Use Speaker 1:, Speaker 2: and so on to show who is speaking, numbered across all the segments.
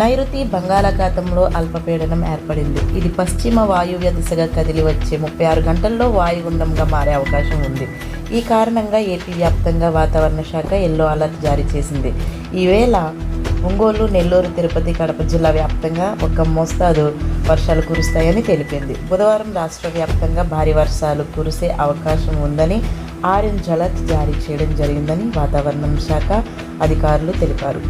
Speaker 1: నైరుతి బంగాళాఖాతంలో అల్పపీడనం ఏర్పడింది. ఇది పశ్చిమ వాయువ్య దిశగా కదిలి వచ్చే ముప్పై ఆరు గంటల్లో వాయుగుండంగా మారే అవకాశం ఉంది. ఈ కారణంగా ఏపీ వ్యాప్తంగా వాతావరణ శాఖ ఎల్లో అలర్ట్ జారీ చేసింది. ఈవేళ ఒంగోలు నెల్లూరు తిరుపతి కడప జిల్లా వ్యాప్తంగా ఒక మోస్తాదు వర్షాలు కురుస్తాయని తెలిపింది. బుధవారం రాష్ట్ర వ్యాప్తంగా భారీ వర్షాలు కురిసే అవకాశం ఉందని ఆరెంజ్ అలర్ట్ జారీ చేయడం జరిగిందని వాతావరణం శాఖ అధికారులు తెలిపారు.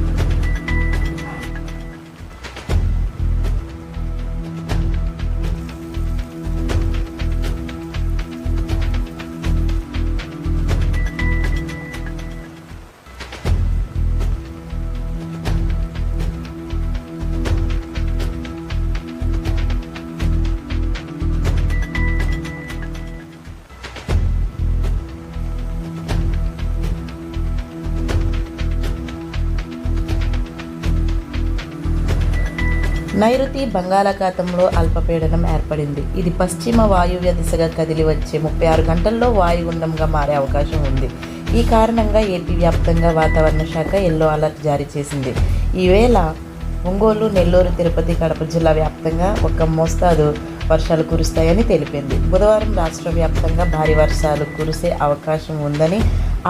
Speaker 1: నైరుతి బంగాళాఖాతంలో అల్పపీడనం ఏర్పడింది. ఇది పశ్చిమ వాయువ్య దిశగా కదిలి వచ్చే ముప్పై ఆరు గంటల్లో వాయుగుండంగా మారే అవకాశం ఉంది. ఈ కారణంగా ఏపీ వ్యాప్తంగా వాతావరణ శాఖ ఎల్లో అలర్ట్ జారీ చేసింది. ఈవేళ ఒంగోలు నెల్లూరు తిరుపతి కడప జిల్లా వ్యాప్తంగా ఒక మోస్తాదు వర్షాలు కురుస్తాయని తెలిపింది. బుధవారం రాష్ట్ర వ్యాప్తంగా భారీ వర్షాలు కురిసే అవకాశం ఉందని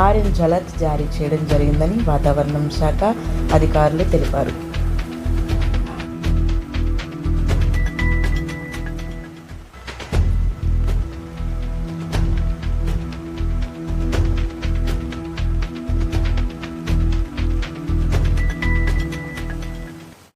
Speaker 1: ఆరెంజ్ అలర్ట్ జారీ చేయడం జరిగిందని వాతావరణం శాఖ అధికారులు తెలిపారు.